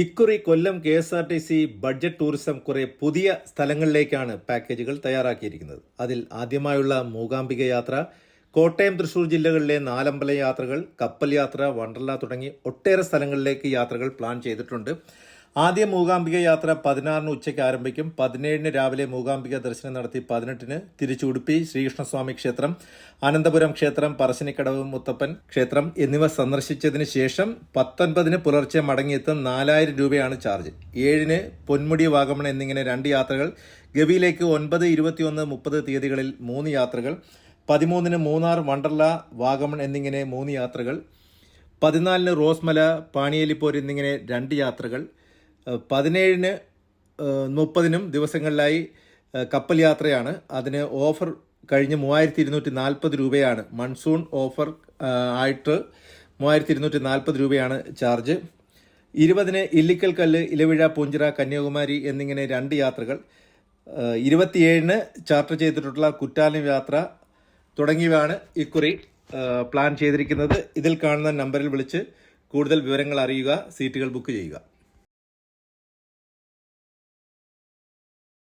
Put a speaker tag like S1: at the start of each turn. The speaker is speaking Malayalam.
S1: ഇക്കുറി Kollam K S R T C budget tourism കുറെ പുതിയ സ്ഥലങ്ങളിലേക്കാണ് പാക്കേജുകൾ തയ്യാറാക്കിയിരിക്കുന്നത്. അതിൽ ആദ്യമായുള്ള മൂകാംബിക യാത്ര കോട്ടയം തൃശൂർ ജില്ലകളിലെ നാലമ്പല യാത്രകൾ കപ്പൽ യാത്ര വണ്ടർല തുടങ്ങി ഒട്ടേറെ സ്ഥലങ്ങളിലേക്ക് യാത്രകൾ പ്ലാൻ ചെയ്തിട്ടുണ്ട്. ആദ്യ മൂകാംബിക യാത്ര പതിനാറിന് ഉച്ചയ്ക്ക് ആരംഭിക്കും. പതിനേഴിന് രാവിലെ മൂകാംബിക ദർശനം നടത്തി പതിനെട്ടിന് തിരിച്ചുടുപ്പി ശ്രീകൃഷ്ണസ്വാമി ക്ഷേത്രം അനന്തപുരം ക്ഷേത്രം പറശ്ശിനിക്കടവ് മുത്തപ്പൻ ക്ഷേത്രം എന്നിവ സന്ദർശിച്ചതിന് ശേഷം പത്തൊൻപതിന് പുലർച്ചെ മടങ്ങിയെത്തും നാലായിരം രൂപയാണ് ചാർജ്. ഏഴിന് പൊന്മുടി വാഗമൺ എന്നിങ്ങനെ രണ്ട് യാത്രകൾ ഗവിയിലേക്ക് ഒൻപത് ഇരുപത്തിയൊന്ന് മുപ്പത് തീയതികളിൽ മൂന്ന് യാത്രകൾ പതിമൂന്നിന് മൂന്നാർ വണ്ടർല വാഗമൺ എന്നിങ്ങനെ മൂന്ന് യാത്രകൾ പതിനാലിന് റോസ്മല പാണിയേലിപ്പോർ എന്നിങ്ങനെ രണ്ട് യാത്രകൾ പതിനേഴിന് മുപ്പതിനും ദിവസങ്ങളിലായി കപ്പൽ യാത്രയാണ്. അതിന് ഓഫർ കഴിഞ്ഞ് മൂവായിരത്തി ഇരുന്നൂറ്റി നാൽപ്പത് രൂപയാണ്. മൺസൂൺ ഓഫർ ആയിട്ട് മൂവായിരത്തി ഇരുന്നൂറ്റി നാൽപ്പത് രൂപയാണ് ചാർജ്. ഇരുപതിന് ഇല്ലിക്കൽ കല്ല് ഇലവിഴ പൂഞ്ചിറ കന്യാകുമാരി എന്നിങ്ങനെ രണ്ട് യാത്രകൾ. ഇരുപത്തിയേഴിന് ചാർട്ടർ ചെയ്തിട്ടുള്ള കുറ്റാലം യാത്ര തുടങ്ങിയവയാണ് ഇക്കുറി പ്ലാൻ ചെയ്തിരിക്കുന്നത്. ഇതിൽ കാണുന്ന നമ്പറിൽ വിളിച്ച് കൂടുതൽ വിവരങ്ങൾ അറിയുക സീറ്റുകൾ ബുക്ക് ചെയ്യുക.